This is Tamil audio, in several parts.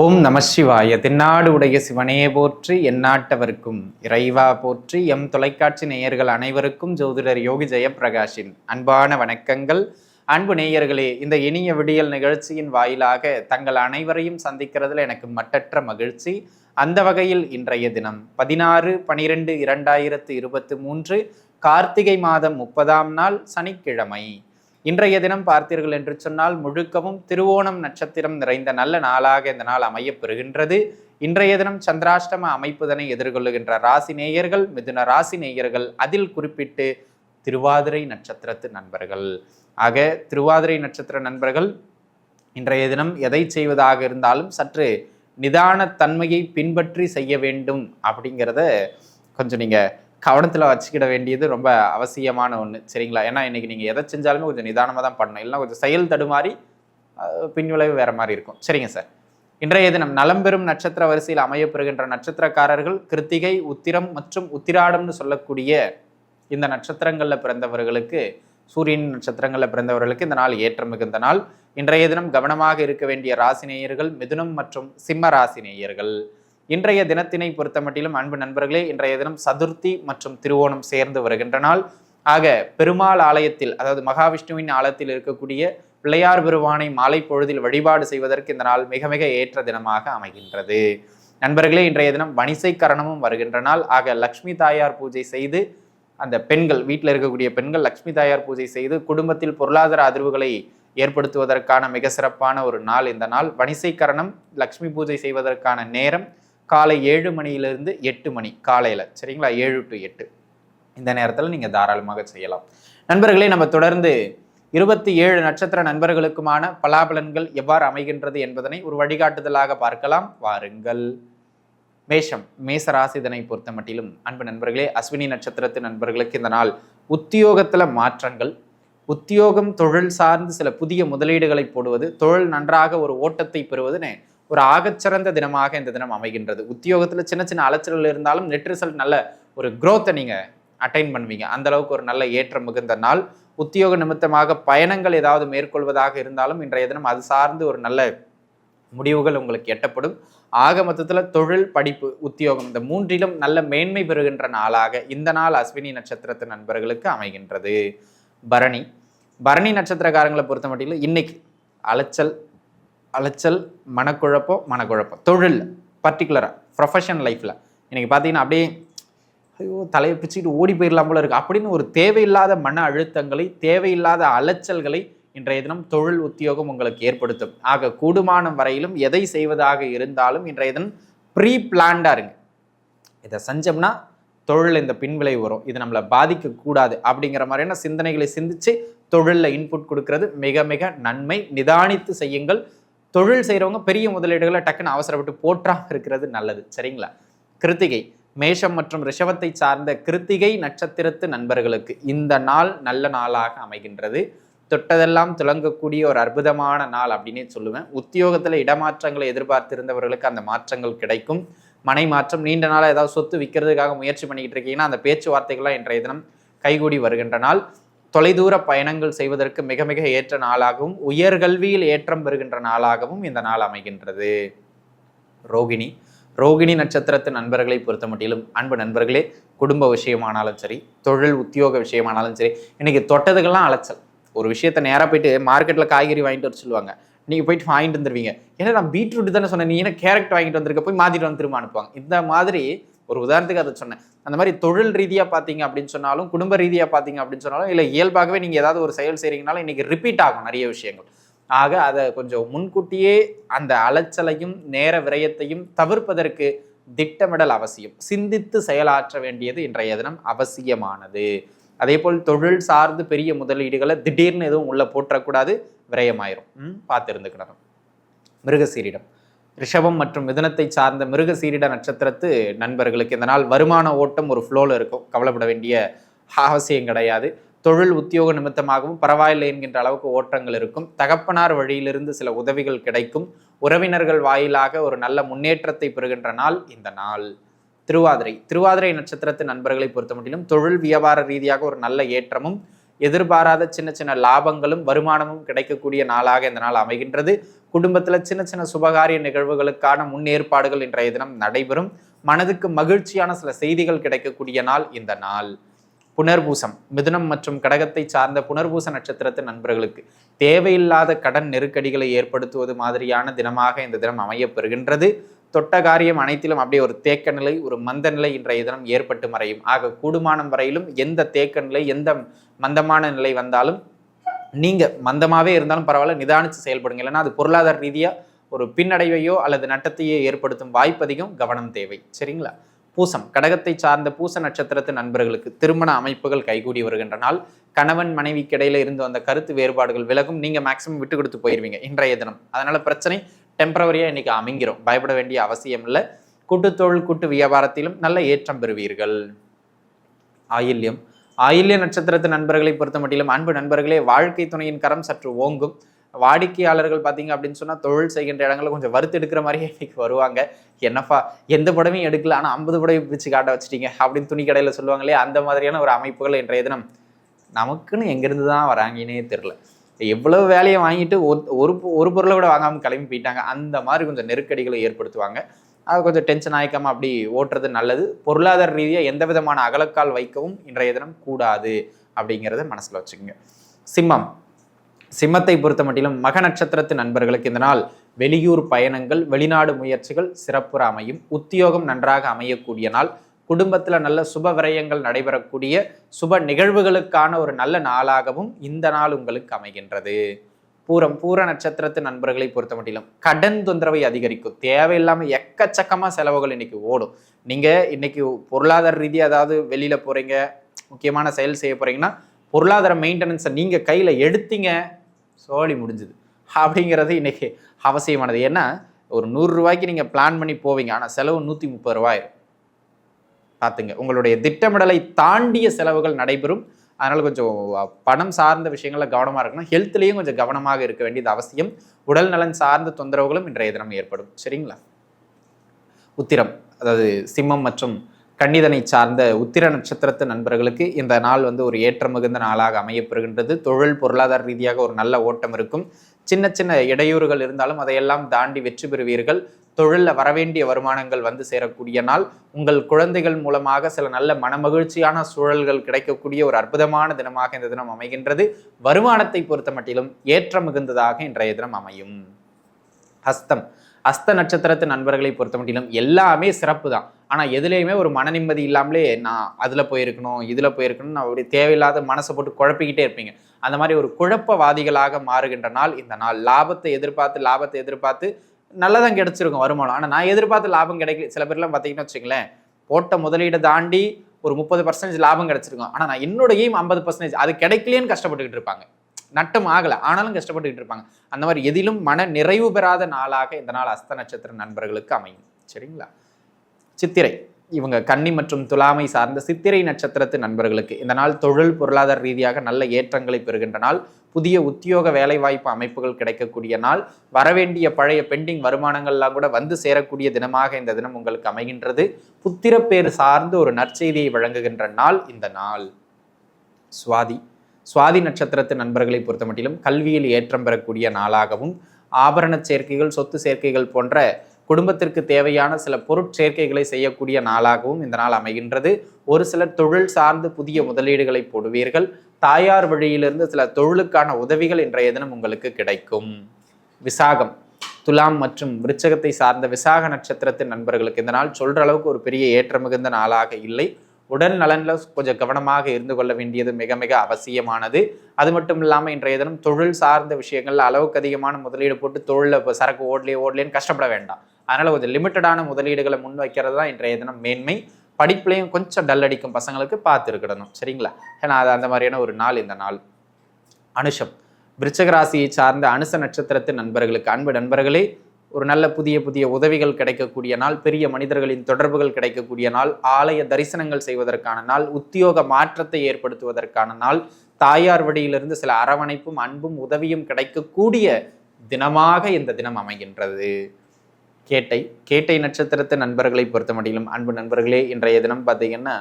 ஓம் நம சிவாய. தென்னாடு உடைய சிவனே போற்றி எந்நாட்டவர்க்கும் இறைவா போற்றி எம் தொலைக்காட்சி நேயர்கள் அனைவருக்கும் ஜோதிடர் யோகி ஜெயப்பிரகாஷின் அன்பான வணக்கங்கள். அன்பு நேயர்களே இந்த இனிய விடியல் நிகழ்ச்சியின் வாயிலாக தங்கள் அனைவரையும் சந்திக்கிறதுல எனக்கு மட்டற்ற மகிழ்ச்சி. அந்த வகையில் இன்றைய தினம் பதினாறு பனிரெண்டு இரண்டாயிரத்து இருபத்தி மூன்று கார்த்திகை மாதம் முப்பதாம் நாள் சனிக்கிழமை. இன்றைய தினம் பார்த்தீர்கள் என்று சொன்னால் முழுக்கவும் திருவோணம் நட்சத்திரம் நிறைந்த நல்ல நாளாக இந்த நாள் அமையப்பெறுகின்றது. இன்றைய தினம் சந்திராஷ்டம அமைப்புதனை எதிர்கொள்ளுகின்ற ராசி நேயர்கள் மிதுன ராசி நேயர்கள் அதில் குறிப்பிட்டு திருவாதிரை நட்சத்திரத்து நண்பர்கள். ஆக திருவாதிரை நட்சத்திர நண்பர்கள் இன்றைய தினம் எதை செய்வதாக இருந்தாலும் சற்று நிதானத்தன்மையை பின்பற்றி செய்ய வேண்டும் அப்படிங்கிறத கொஞ்சம் நீங்கள் கவனத்தில் வச்சுக்கிட வேண்டியது ரொம்ப அவசியமான ஒன்று சரிங்களா? ஏன்னா இன்னைக்கு நீங்கள் எதை செஞ்சாலுமே கொஞ்சம் நிதானமாக தான் பண்ணணும். இல்லைன்னா கொஞ்சம் செயல் தடுமாறி பின்விளைவு வேறு மாதிரி இருக்கும். சரிங்க சார். இன்றைய தினம் நலம்பெறும் நட்சத்திர வரிசையில் அமையப்பெறுகின்ற நட்சத்திரக்காரர்கள் கிருத்திகை உத்திரம் மற்றும் உத்திராடம்னு சொல்லக்கூடிய இந்த நட்சத்திரங்களில் பிறந்தவர்களுக்கு சூரியன் நட்சத்திரங்களில் பிறந்தவர்களுக்கு இந்த நாள் ஏற்றம் மிகுந்த நாள். இன்றைய தினம் கவனமாக இருக்க வேண்டிய ராசினேயர்கள் மிதுனம் மற்றும் சிம்ம ராசினேயர்கள் இன்றைய தினத்தினை பொறுத்தமட்டிலும் அன்பு நண்பர்களே இன்றைய தினம் சதுர்த்தி மற்றும் திருவோணம் சேர்ந்து வருகின்ற நாள். ஆக பெருமாள் ஆலயத்தில் அதாவது மகாவிஷ்ணுவின் ஆலயத்தில் இருக்கக்கூடிய பிள்ளையார் பெருவானை மாலை பொழுதில் வழிபாடு செய்வதற்கு இந்த நாள் மிக மிக ஏற்ற தினமாக அமைகின்றது. நண்பர்களே இன்றைய தினம் வணிசை கரணமும் வருகின்ற நாள். ஆக லக்ஷ்மி தாயார் பூஜை செய்து அந்த பெண்கள் வீட்டில் இருக்கக்கூடிய பெண்கள் லக்ஷ்மி தாயார் பூஜை செய்து குடும்பத்தில் பொருளாதார அதிர்வுகளை ஏற்படுத்துவதற்கான மிக சிறப்பான ஒரு நாள் இந்த நாள். வணிசை கரணம் லக்ஷ்மி பூஜை செய்வதற்கான நேரம் காலை ஏழு மணியிலிருந்து எட்டு மணி காலையில் சரிங்களா? ஏழு டு எட்டு. இந்த நேரத்தில் நீங்கள் தாராளமாக செய்யலாம். நண்பர்களே நம்ம தொடர்ந்து இருபத்தி ஏழு நட்சத்திர நண்பர்களுக்குமான பலாபலன்கள் எவ்வாறு அமைகின்றது என்பதனை ஒரு வழிகாட்டுதலாக பார்க்கலாம். வாருங்கள். மேஷம் மேச ராசிதனை பொறுத்த மட்டிலும் அன்பு நண்பர்களே அஸ்வினி நட்சத்திரத்து நண்பர்களுக்கு இந்த நாள் உத்தியோகத்தில் மாற்றங்கள். உத்தியோகம் தொழில் சார்ந்து சில புதிய முதலீடுகளை போடுவது தொழில் நன்றாக ஒரு ஓட்டத்தை பெறுவதுன்னு ஒரு ஆகச்சிறந்த தினமாக இந்த தினம் அமைகின்றது. உத்தியோகத்தில் சின்ன சின்ன அலைச்சல்கள் இருந்தாலும் நெட் ரிசல்ட் நல்ல ஒரு க்ரோத்தை நீங்கள் அட்டைன் பண்ணுவீங்க. அந்த அளவுக்கு ஒரு நல்ல ஏற்றம் மிகுந்த நாள். உத்தியோக நிமித்தமாக பயணங்கள் ஏதாவது மேற்கொள்வதாக இருந்தாலும் இன்றைய தினம் அது சார்ந்து ஒரு நல்ல முடிவுகள் உங்களுக்கு எட்டப்படும். ஆக மொத்தத்தில் தொழில் படிப்பு உத்தியோகம் இந்த மூன்றிலும் நல்ல மேன்மை பெறுகின்ற நாளாக இந்த நாள் அஸ்வினி நட்சத்திரத்து நண்பர்களுக்கு அமைகின்றது. பரணி. பரணி நட்சத்திரக்காரங்களை பொறுத்த மட்டும் இன்னைக்கு அலைச்சல் அலைச்சல் மனக்குழப்பம் மனக்குழப்பம். தொழில் பர்டிகுலராக ப்ரொஃபஷன் லைஃப்பில் இன்றைக்கி பார்த்தீங்கன்னா அப்படியே ஐயோ தலையை பிச்சுக்கிட்டு ஓடி போயிடலாம் போல இருக்கு. அப்படின்னு ஒரு தேவையில்லாத மன அழுத்தங்களை தேவையில்லாத அலைச்சல்களை இன்றைய தினம் தொழில் உத்தியோகம் உங்களுக்கு ஏற்படுத்தும். ஆக கூடுமானம் வரையிலும் எதை செய்வதாக இருந்தாலும் இன்றைய தினம் ப்ரீ பிளான்டாக இருங்க. இதை செஞ்சோம்னா தொழில் இந்த பின்விளைவு வரும். இது நம்மளை பாதிக்கக்கூடாது அப்படிங்கிற மாதிரியான சிந்தனைகளை சிந்திச்சு தொழிலில் இன்புட் கொடுக்கறது மிக மிக நன்மை. நிதானித்து செய்யுங்கள். தொழில் செய்கிறவங்க பெரிய முதலீடுகளை டக்குன்னு அவசரப்பட்டு போற்றாக இருக்கிறது நல்லது. சரிங்களா? கிருத்திகை. மேஷம் மற்றும் ரிஷவத்தை சார்ந்த கிருத்திகை நட்சத்திரத்து நண்பர்களுக்கு இந்த நாள் நல்ல நாளாக அமைகின்றது. தொட்டதெல்லாம் துளங்கக்கூடிய ஒரு அற்புதமான நாள் அப்படின்னே சொல்லுவேன். உத்தியோகத்தில் இடமாற்றங்களை எதிர்பார்த்திருந்தவர்களுக்கு அந்த மாற்றங்கள் கிடைக்கும். மனை மாற்றம் நீண்ட நாளாக ஏதாவது சொத்து விற்கிறதுக்காக முயற்சி பண்ணிக்கிட்டு இருக்கீங்கன்னா அந்த பேச்சுவார்த்தைகள்லாம் இன்றைய தினம் கைகூடி வருகின்ற நாள். தொலைதூர பயணங்கள் செய்வதற்கு மிக மிக ஏற்ற நாளாகவும் உயர்கல்வியில் ஏற்றம் பெறுகின்ற நாளாகவும் இந்த நாள் அமைகின்றது. ரோகிணி. ரோகிணி நட்சத்திரத்து நண்பர்களை பொறுத்த மட்டிலும் அன்பு நண்பர்களே குடும்ப விஷயமானாலும் சரி தொழில் உத்தியோக விஷயமானாலும் சரி இன்னைக்கு தொட்டதுக்கெல்லாம் அலைச்சல். ஒரு விஷயத்த நேராக போயிட்டு மார்க்கெட்டில் காய்கறி வாங்கிட்டு வர சொல்லுவாங்க. நீங்கள் போயிட்டு வாங்கிட்டு வந்துருவீங்க. ஏன்னா நான் பீட்ரூட் தானே சொன்னேன் நீ என்ன கேரட் வாங்கிட்டு வந்திருக்க போய் மாற்றிட்டு வந்து திரும்ப அனுப்புவாங்க. இந்த மாதிரி ஒரு உதாரணத்துக்கு அதை சொன்னேன். அந்த மாதிரி தொழில் ரீதியாக பார்த்தீங்க அப்படின்னு சொன்னாலும் குடும்ப ரீதியாக பார்த்தீங்க அப்படின்னு சொன்னாலும் இல்லை இயல்பாகவே நீங்கள் ஏதாவது ஒரு செயல் செய்கிறீங்கனாலும் இன்றைக்கி ரிப்பீட் ஆகும் நிறைய விஷயங்கள். ஆக அதை கொஞ்சம் முன்கூட்டியே அந்த அலைச்சலையும் நேர விரயத்தையும் தவிர்ப்பதற்கு திட்டமிடல் அவசியம். சிந்தித்து செயலாற்ற வேண்டியது இன்றைய தினம் அவசியமானது. அதே போல் தொழில் சார்ந்து பெரிய முதலீடுகளை திடீர்னு எதுவும் உள்ள போற்றக்கூடாது விரயமாயிரும். ம் பார்த்து இருந்துக்கணும் மிருகசீரிடம். ரிஷபம் மற்றும் மிதனத்தை சார்ந்த மிருக சீரிட நட்சத்திரத்து நண்பர்களுக்கு இந்த நாள் வருமான ஓட்டம் ஒரு ஃப்ளோவில் இருக்கும். கவலைப்பட வேண்டிய அவசியம் கிடையாது. தொழில் உத்தியோக நிமித்தமாகவும் பரவாயில்லை என்கின்ற அளவுக்கு ஓட்டங்கள் இருக்கும். தகப்பனார் வழியிலிருந்து சில உதவிகள் கிடைக்கும். உறவினர்கள் வாயிலாக ஒரு நல்ல முன்னேற்றத்தை பெறுகின்ற நாள் இந்த நாள். திருவாதிரை. திருவாதிரை நட்சத்திரத்து நண்பர்களை பொறுத்த மட்டிலும் தொழில் வியாபார ரீதியாக ஒரு நல்ல ஏற்றமும் எதிர்பாராத சின்ன சின்ன லாபங்களும் வருமானமும் கிடைக்கக்கூடிய நாளாக இந்த நாள் அமைகின்றது. குடும்பத்தில் சின்ன சின்ன சுபகாரிய நிகழ்வுகளுக்கான முன்னேற்பாடுகள் இன்றைய தினம் நடைபெறும். மனதுக்கு மகிழ்ச்சியான சில செய்திகள் கிடைக்கக்கூடிய நாள் இந்த நாள். புனர்பூசம் மிதுனம் மற்றும் கடகத்தை சார்ந்த புனர்பூச நட்சத்திரத்தின் நண்பர்களுக்கு தேவையில்லாத கடன் நெருக்கடிகளை ஏற்படுத்துவது மாதிரியான தினமாக இந்த தினம் அமையப்பெறுகின்றது தொட்ட காரியம் அனைத்திலும் அப்படியே ஒரு தேக்க நிலை ஒரு மந்த நிலை இன்றைய தினம் ஏற்பட்டு மறையும். ஆக கூடுமானம் வரையிலும் எந்த தேக்க நிலை எந்த மந்தமான நிலை வந்தாலும் நீங்க மந்தமாவே இருந்தாலும் பரவாயில்ல நிதானிச்சு செயல்படுங்க. இல்லைன்னா அது பொருளாதார ரீதியா ஒரு பின்னடைவையோ அல்லது நட்டத்தையோ ஏற்படுத்தும் வாய்ப்பதிகம் கவனம் தேவை. சரிங்களா? பூசம். கடகத்தை சார்ந்த பூச நட்சத்திரத்து நண்பர்களுக்கு திருமண அமைப்புகள் கைகூடி வருகின்ற நாள். கணவன் மனைவிக்கு இடையில இருந்து வந்த கருத்து வேறுபாடுகள் விலகும். நீங்க மேக்சிமம் விட்டு கொடுத்து போயிருவீங்க இன்றைய தினம். அதனால பிரச்சனை டெம்பரவரியாக இன்னைக்கு அமைங்கிறோம் பயப்பட வேண்டிய அவசியம் இல்லை. கூட்டுத்தொழில் கூட்டு வியாபாரத்திலும் நல்ல ஏற்றம் பெறுவீர்கள். ஆயில்யம். ஆயில்ய நட்சத்திரத்து நண்பர்களை பொறுத்த மட்டிலும் அன்பு நண்பர்களே வாழ்க்கை துணையின் கரம் சற்று ஓங்கும். வாடிக்கையாளர்கள் பார்த்தீங்க அப்படின்னு சொன்னால் தொழில் செய்கின்ற இடங்களில் கொஞ்சம் வறுத்து எடுக்கிற மாதிரியே இன்னைக்கு வருவாங்க. என்னப்பா எந்த படமும் எடுக்கல ஆனால் ஐம்பது படம் பிடிச்சு காட்ட வச்சிட்டீங்க அப்படின்னு துணி கடையில் சொல்லுவாங்களே அந்த மாதிரியான ஒரு அமைப்புகள் இன்றைய தினம் நமக்குன்னு எங்கேருந்து தான் வராங்கன்னே தெரில எவ்வளவு வேலையை வாங்கிட்டு ஒரு ஒரு பொருளை கூட வாங்காமல் கிளம்பி போயிட்டாங்க. அந்த மாதிரி கொஞ்சம் நெருக்கடிகளை ஏற்படுத்துவாங்க. அது கொஞ்சம் டென்ஷன் ஆயிக்காம அப்படி ஓட்டுறது நல்லது. பொருளாதார ரீதியாக எந்த விதமான அகலக்கால் வைக்கவும் இன்றைய தினம் கூடாது அப்படிங்கிறத மனசில் வச்சுக்கோங்க. சிம்மம். சிம்மத்தை பொறுத்த மட்டிலும் மக நட்சத்திரத்து நண்பர்களுக்கு இந்த நாள் வெளியூர் பயணங்கள் வெளிநாடு முயற்சிகள் சிறப்புற அமையும். உத்தியோகம் நன்றாக அமையக்கூடிய நாள். குடும்பத்தில் நல்ல சுப விரயங்கள் நடைபெறக்கூடிய சுப நிகழ்வுகளுக்கான ஒரு நல்ல நாளாகவும் இந்த நாள் உங்களுக்கு அமைகின்றது. பூரம் பூர நட்சத்திரத்து நண்பர்களை பொறுத்த மட்டிலும் கடன் தொந்தரவை அதிகரிக்கும். தேவையில்லாமல் எக்கச்சக்கமாக செலவுகள் இன்னைக்கு ஓடும். நீங்கள் இன்னைக்கு பொருளாதார ரீதியாக அதாவது வெளியில் போகிறீங்க முக்கியமான செயல் செய்ய போகிறீங்கன்னா பொருளாதார மெயின்டெனன்ஸை நீங்கள் கையில் எடுத்தீங்க சோழி முடிஞ்சுது. அப்படிங்கிறது இன்னைக்கு அவசியமானது. ஏன்னா ஒரு நூறுரூவாய்க்கு நீங்கள் பிளான் பண்ணி போவீங்க. ஆனால் செலவு நூற்றி முப்பது ரூபாயிரும் பார்த்துங்க. உங்களுடைய திட்டமிடலை தாண்டிய செலவுகள் நடைபெறும். அதனால் கொஞ்சம் பணம் சார்ந்த விஷயங்களில் கவனமாக இருக்கணும். ஹெல்த்லேயும் கொஞ்சம் கவனமாக இருக்க வேண்டியது அவசியம். உடல் நலன் சார்ந்த தொந்தரவுகளும் இன்றைய தினம் ஏற்படும். சரிங்களா? உத்திரம் அதாவது சிம்மம் மற்றும் கன்னிதனை சார்ந்த உத்திர நட்சத்திரத்து நண்பர்களுக்கு இந்த நாள் வந்து ஒரு ஏற்ற மிகுந்த நாளாக அமையப்பெறுகின்றது. தொழில் பொருளாதார ரீதியாக ஒரு நல்ல ஓட்டம் இருக்கும். சின்ன சின்ன இடையூறுகள் இருந்தாலும் அதையெல்லாம் தாண்டி வெற்றி பெறுவீர்கள். தொழிலில் வரவேண்டிய வருமானங்கள் வந்து சேரக்கூடிய நாள். உங்கள் குழந்தைகள் மூலமாக சில நல்ல மனமகிழ்ச்சியான சூழல்கள் கிடைக்கக்கூடிய ஒரு அற்புதமான தினமாக இந்த தினம் அமைகின்றது. வருமானத்தை பொறுத்த மட்டிலும் ஏற்ற மிகுந்ததாக இன்றைய தினம் அமையும். ஹஸ்தம். அஸ்த நட்சத்திரத்து நண்பர்களை பொறுத்த மட்டிலும் எல்லாமே சிறப்பு தான். ஆனால் எதுலேயுமே ஒரு மன நிம்மதி இல்லாமலே நான் அதில் போயிருக்கணும் இதில் போயிருக்கணும் நான் அப்படி தேவையில்லாத மனசை போட்டு குழப்பிக்கிட்டே இருப்பீங்க. அந்த மாதிரி ஒரு குழப்பவாதிகளாக மாறுகின்ற நாள் இந்த நாள். லாபத்தை எதிர்பார்த்து லாபத்தை எதிர்பார்த்து நல்லதான் கிடைச்சிருக்கும் வருமானம். ஆனால் நான் எதிர்பார்த்து லாபம் கிடைக்கல. சில பேர்லாம் பார்த்தீங்கன்னு வச்சுங்களேன் போட்ட முதலீடை தாண்டி ஒரு முப்பது பர்சன்டேஜ் லாபம் கிடைச்சிருக்கும். ஆனால் நான் என்னோட எய்ம் ஐம்பது பர்சன்டேஜ் அது கிடைக்கலேன்னு கஷ்டப்பட்டுக்கிட்டு இருப்பாங்க. நட்டம் ஆகலை. ஆனாலும் கஷ்டப்பட்டுக்கிட்டு இருப்பாங்க. அந்த மாதிரி எதிலும் மன நிறைவு பெறாத நாளாக இந்த நாள் அஸ்த நட்சத்திர நண்பர்களுக்கு அமையும். சரிங்களா? சித்திரை. இவங்க கன்னி மற்றும் துலாமை சார்ந்த சித்திரை நட்சத்திரத்து நண்பர்களுக்கு இந்த நாள் தொழில் பொருளாதார ரீதியாக நல்ல ஏற்றங்களை பெறுகின்ற நாள். புதிய உத்தியோக வேலைவாய்ப்பு அமைப்புகள் கிடைக்கக்கூடிய நாள். வரவேண்டிய பழைய பெண்டிங் வருமானங்கள்லாம் கூட வந்து சேரக்கூடிய தினமாக இந்த தினம் உங்களுக்கு அமைகின்றது. புத்திரப்பேர் சார்ந்து ஒரு நற்செய்தியை வழங்குகின்ற நாள் இந்த நாள். சுவாதி. சுவாதி நட்சத்திரத்து நண்பர்களை பொறுத்த மட்டிலும் கல்வியில் ஏற்றம் பெறக்கூடிய நாளாகவும் ஆபரண சேர்க்கைகள் சொத்து சேர்க்கைகள் போன்ற குடும்பத்திற்கு தேவையான சில பொருட்சேர்க்கைகளை செய்யக்கூடிய நாளாகவும் இந்த நாள் அமைகின்றது. ஒரு சிலர் தொழில் சார்ந்து புதிய முதலீடுகளை போடுவீர்கள். தாயார் வழியிலிருந்து சில தொழிலுக்கான உதவிகள் இன்றைய தினம் உங்களுக்கு கிடைக்கும். விசாகம். துலாம் மற்றும் விருச்சகத்தை சார்ந்த விசாக நட்சத்திரத்தின் நண்பர்களுக்கு இந்த நாள் சொல்ற அளவுக்கு ஒரு பெரிய ஏற்ற மிகுந்த நாளாக இல்லை. உடல் நலனில் கொஞ்சம் கவனமாக இருந்து கொள்ள வேண்டியது மிக மிக அவசியமானது. அது மட்டும் இல்லாமல் இன்றைய தினம் தொழில் சார்ந்த விஷயங்கள் அளவுக்கு அதிகமான முதலீடு போட்டு தொழிலில் இப்போ சரக்கு ஓடலே ஓடலேன்னு கஷ்டப்பட வேண்டாம். அதனால் கொஞ்சம் லிமிட்டடான முதலீடுகளை முன் வைக்கிறது தான் இன்றைய தினம் மேன்மை. படிப்புலையும் கொஞ்சம் டல் அடிக்கும் பசங்களுக்கு பார்த்து இருக்கணும் சரிங்களா? ஏன்னா அது அந்த மாதிரியான ஒரு நாள் இந்த நாள். அனுஷம். விருச்சக ராசியை சார்ந்த அனுச நட்சத்திரத்தின் நண்பர்களுக்கு அன்பு நண்பர்களே ஒரு நல்ல புதிய புதிய உதவிகள் கிடைக்கக்கூடிய நாள் பெரிய மனிதர்களின் தொடர்புகள் கிடைக்கக்கூடிய நாள் ஆலய தரிசனங்கள் செய்வதற்கான நாள் உத்தியோக மாற்றத்தை ஏற்படுத்துவதற்கான நாள் தாயார் வழியிலிருந்து சில அரவணைப்பும் அன்பும் உதவியும் கிடைக்கக்கூடிய தினமாக இந்த தினம் அமைகின்றது. கேட்டை கேட்டை நட்சத்திரத்து நண்பர்களை பொறுத்தமட்டிலும் அன்பு நண்பர்களே இன்றைய தினம் பார்த்தீங்கன்னா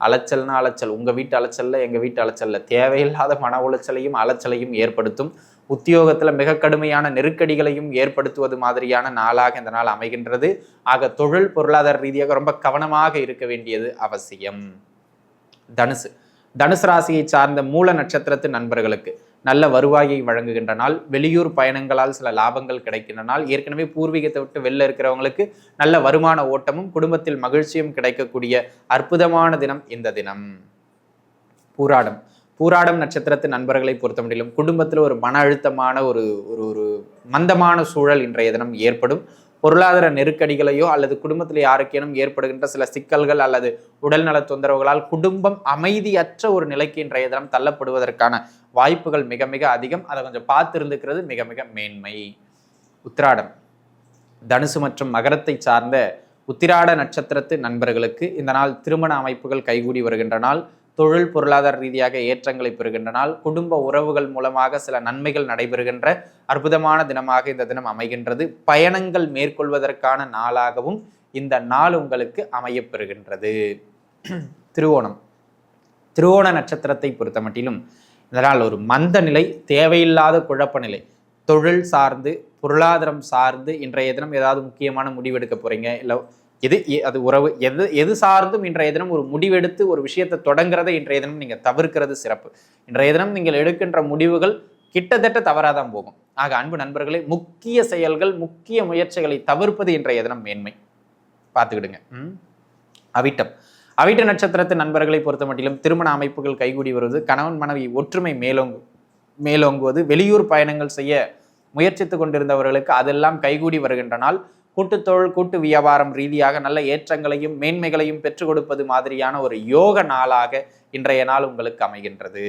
அலைச்சல்னா அலைச்சல். உங்கள் வீட்டு அலைச்சல்ல எங்கள் வீட்டு அலைச்சல்ல. தேவையில்லாத மன உளைச்சலையும் அலைச்சலையும் ஏற்படுத்தும். உத்தியோகத்துல மிக கடுமையான நெருக்கடிகளையும் ஏற்படுத்துவது மாதிரியான நாளாக இந்த நாள் அமைகின்றது. ஆக தொழில் பொருளாதார ரீதியாக ரொம்ப கவனமாக இருக்க வேண்டியது அவசியம். தனுசு. தனுசு ராசியை சார்ந்த மூல நட்சத்திரத்து நண்பர்களுக்கு நல்ல வருவாயை வழங்குகின்ற நாள். வெளியூர் பயணங்களால் சில லாபங்கள் கிடைக்கின்ற நாள். ஏற்கனவே பூர்வீகத்தை விட்டு வெளில இருக்கிறவங்களுக்கு நல்ல வருமான ஓட்டமும் குடும்பத்தில் மகிழ்ச்சியும் கிடைக்கக்கூடிய அற்புதமான தினம் இந்த தினம். பூராடம். பூராடம் நட்சத்திரத்து நண்பர்களை பொறுத்த முடியலும் குடும்பத்தில் ஒரு மன அழுத்தமான ஒரு ஒரு ஒரு மந்தமான சூழல் இன்றைய தினம் ஏற்படும். பொருளாதார நெருக்கடிகளையோ அல்லது குடும்பத்தில் யாருக்கேனும் ஏற்படுகின்ற சில சிக்கல்கள் அல்லது உடல்நல தொந்தரவுகளால் குடும்பம் அமைதியற்ற ஒரு நிலைக்கு இன்றைய தினம் தள்ளப்படுவதற்கான வாய்ப்புகள் மிக மிக அதிகம். அதை கொஞ்சம் பார்த்து இருந்துக்கிறது மிக மிக மேன்மை. உத்திராடம். தனுசு மற்றும் மகரத்தை சார்ந்த உத்திராட நட்சத்திரத்து நண்பர்களுக்கு இந்த நாள் திருமண அமைப்புகள் கைகூடி வருகின்ற நாள். தொழில் பொருளாதார ரீதியாக ஏற்றங்களை பெறுகின்ற நாள் குடும்ப உறவுகள் மூலமாக சில நன்மைகள் நடைபெறுகின்ற அற்புதமான தினமாக இந்த தினம் அமைகின்றது. பயணங்கள் மேற்கொள்வதற்கான நாளாகவும் இந்த நாள் உங்களுக்கு அமையப்பெறுகின்றது. திருவோணம். திருவோண நட்சத்திரத்தை பொறுத்த மட்டிலும் இதனால் ஒரு மந்த நிலை தேவையில்லாத குழப்ப நிலை. தொழில் சார்ந்து பொருளாதாரம் சார்ந்து இன்றைய தினம் ஏதாவது முக்கியமான முடிவெடுக்க போறீங்க இல்லை எது அது உறவு எது எது சார்ந்தும் இன்றைய தினம் ஒரு முடிவெடுத்து ஒரு விஷயத்தை தொடங்குறதை இன்றைய தினம் நீங்கள் தவிர்க்கிறது சிறப்பு. இன்றைய தினம் நீங்கள் எடுக்கின்ற முடிவுகள் கிட்டத்தட்ட தவறாதான் போகும். ஆக அன்பு நண்பர்களே முக்கிய செயல்கள் முக்கிய முயற்சிகளை தவிர்ப்பது இன்றைய தினம் மேன்மை. பார்த்துக்கிடுங்க. அவிட்டம். அவிட்ட நட்சத்திரத்து நண்பர்களை பொறுத்த மட்டிலும் திருமண அமைப்புகள் கைகூடி வருவது கணவன் மனைவி ஒற்றுமை மேலோங்கு மேலோங்குவது வெளியூர் பயணங்கள் செய்ய முயற்சித்து கொண்டிருந்தவர்களுக்கு அதெல்லாம் கைகூடி வருகின்ற நாள். கூட்டுத்தொழில் கூட்டு வியாபாரம் ரீதியாக நல்ல ஏற்றங்களையும் மேன்மைகளையும் பெற்றுக் கொடுப்பது மாதிரியான ஒரு யோக நாளாக இன்றைய நாள் உங்களுக்கு அமைகின்றது.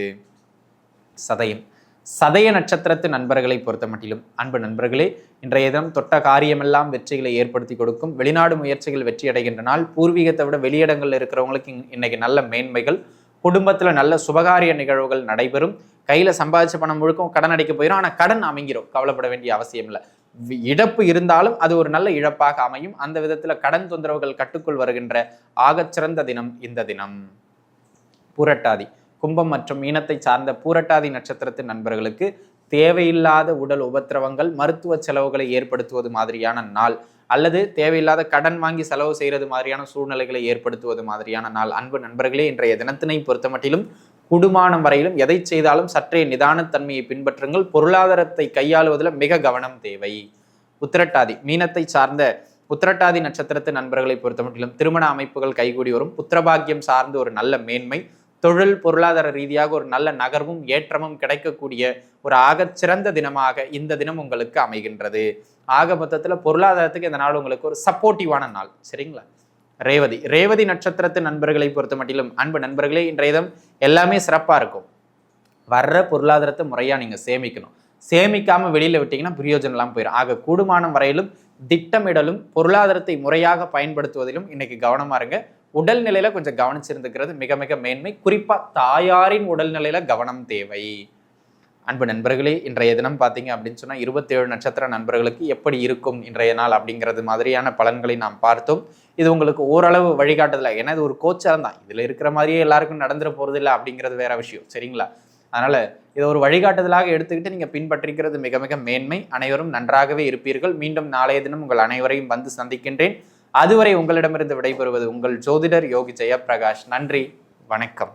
சதயம். சதய நட்சத்திரத்து நண்பர்களை பொறுத்த மட்டிலும் அன்பு நண்பர்களே இன்றைய தினம் தொட்ட காரியமெல்லாம் வெற்றிகளை ஏற்படுத்தி கொடுக்கும் வெளிநாடு முயற்சிகள் வெற்றி அடைகின்ற நாள் பூர்வீகத்தை விட வெளியிடங்களில் இருக்கிறவங்களுக்கு இன்னைக்கு நல்ல மேன்மைகள் குடும்பத்தில் நல்ல சுபகாரிய நிகழ்வுகள் நடைபெறும் கையில் சம்பாதிச்ச பணம் முழுக்கும் கடன் அடைக்க போயிடும் ஆனால் கடன் அமைங்கிறோம் கவலைப்பட வேண்டிய அவசியம் இல்லை இழப்பு இருந்தாலும் அது ஒரு நல்ல இழப்பாக அமையும். அந்த விதத்தில் கடன் தொந்தரவுகள் கட்டுக்குள் வருகின்ற ஆகச்சிறந்த தினம் இந்த தினம். பூரட்டாதி. கும்பம் மற்றும் மீனத்தை சார்ந்த பூரட்டாதி நட்சத்திரத்தின் நண்பர்களுக்கு தேவையில்லாத உடல் உபத்திரவங்கள் மருத்துவ செலவுகளை ஏற்படுத்துவது மாதிரியான நாள் அல்லது தேவையில்லாத கடன் வாங்கி செலவு செய்கிறது மாதிரியான சூழ்நிலைகளை ஏற்படுத்துவது மாதிரியான நாள். அன்பு நண்பர்களே இன்றைய தினத்தினை பொறுத்த மட்டிலும் குடுமானம் வரையிலும் எதை செய்தாலும் சற்றே நிதானத்தன்மையை பின்பற்றுங்கள். பொருளாதாரத்தை கையாளுவதில் மிக கவனம் தேவை. உத்திரட்டாதி மீனத்தை சார்ந்த உத்திரட்டாதி நட்சத்திரத்து நண்பர்களை பொறுத்த மட்டிலும் திருமண அமைப்புகள் கைகூடி வரும். புத்திரபாகியம் சார்ந்து ஒரு நல்ல மேன்மை. தொழில் பொருளாதார ரீதியாக ஒரு நல்ல நகர்வும் ஏற்றமும் கிடைக்கக்கூடிய ஒரு ஆகச்சிறந்த தினமாக இந்த தினம் உங்களுக்கு அமைகின்றது. ஆக மொத்தத்தில் பொருளாதாரத்துக்கு இந்த நாள் உங்களுக்கு ஒரு சப்போர்ட்டிவான நாள். சரிங்களா? ரேவதி. ரேவதி நட்சத்திரத்து நண்பர்களை பொறுத்த மட்டிலும் அன்பு நண்பர்களே இன்றைய தினம் எல்லாமே சிறப்பாக இருக்கும். வர்ற பொருளாதாரத்தை முறையாக நீங்கள் சேமிக்கணும். சேமிக்காமல் வெளியில் விட்டீங்கன்னா பிரயோஜனம் போயிடும் ஆக கூடுமானம் வரையிலும் திட்டமிடலும் பொருளாதாரத்தை முறையாக பயன்படுத்துவதிலும் இன்னைக்கு கவனமாக இருங்க. உடல்நிலையில கொஞ்சம் கவனிச்சிருந்துக்கிறது மிக மிக மேன்மை. குறிப்பாக தாயாரின் உடல்நிலையில கவனம் தேவை. அன்பு நண்பர்களே இன்றைய தினம் பார்த்தீங்க அப்படின்னு சொன்னால் இருபத்தேழு நட்சத்திர நண்பர்களுக்கு எப்படி இருக்கும் இன்றைய நாள் அப்படிங்கிறது மாதிரியான பலன்களை நாம் பார்த்தோம். இது உங்களுக்கு ஓரளவு வழிகாட்டுதல? ஏன்னா இது ஒரு கோச்சாரம் தான். இதில் இருக்கிற மாதிரியே எல்லாருக்கும் நடந்துட போகிறது இல்லை அப்படிங்கிறது வேற விஷயம். சரிங்களா? அதனால் இதை ஒரு வழிகாட்டுதலாக எடுத்துக்கிட்டு நீங்கள் பின்பற்றிக்கிறது மிக மிக மேன்மை. அனைவரும் நன்றாகவே இருப்பீர்கள். மீண்டும் நாளைய தினம் உங்கள் அனைவரையும் வந்து சந்திக்கின்றேன். அதுவரை உங்களிடமிருந்து விடைபெறுவது உங்கள் ஜோதிடர் யோகி ஜெயபிரகாஷ் நன்றி. வணக்கம்.